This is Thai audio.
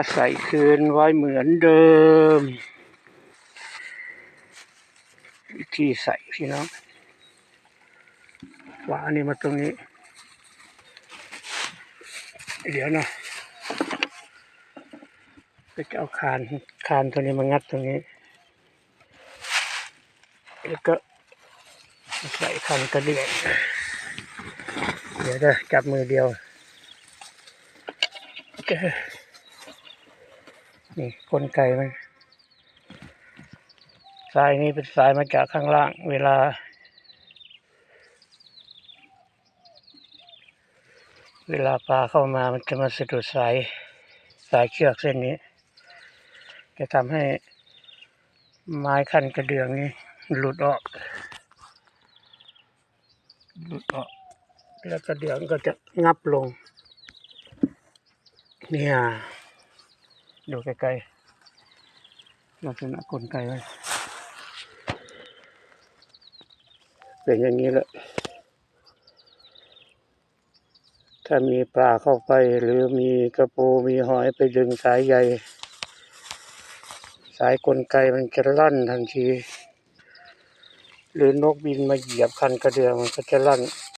ก็ใส่คืนไว้เหมือนเดิม วิธีใส่พี่น้องวางอันนี้มาตรงนี้ เดี๋ยวนะก็จะเอาคานคานตัวนี้มางัดตรงนี้ แล้วก็ใส่คันกระเดื่องเดี๋ยวจะจับมือเดียว นี่กลไกมันสายนี้เป็นสายมาจากข้างล่าง เวลา เวลาปลาเข้ามามันจะมาสะดุดสายสายเชือกเส้นนี้ จะทำให้ไม้คันกระเดื่องนี้หลุดออก หลุดออก แล้วกระเดื่องก็จะงับลง เนี่ย ดูใกลๆลักษณะกลไกไว้เป็นอย่างนี้แหละ ถ้ามีปลาเข้าไป หรือมีกระปูมีหอยไปดึงสายใยสายกลไกมันจะลั่นทันที หรือนกบินมาเหยียบคันกระเดืองมันก็จะลั่น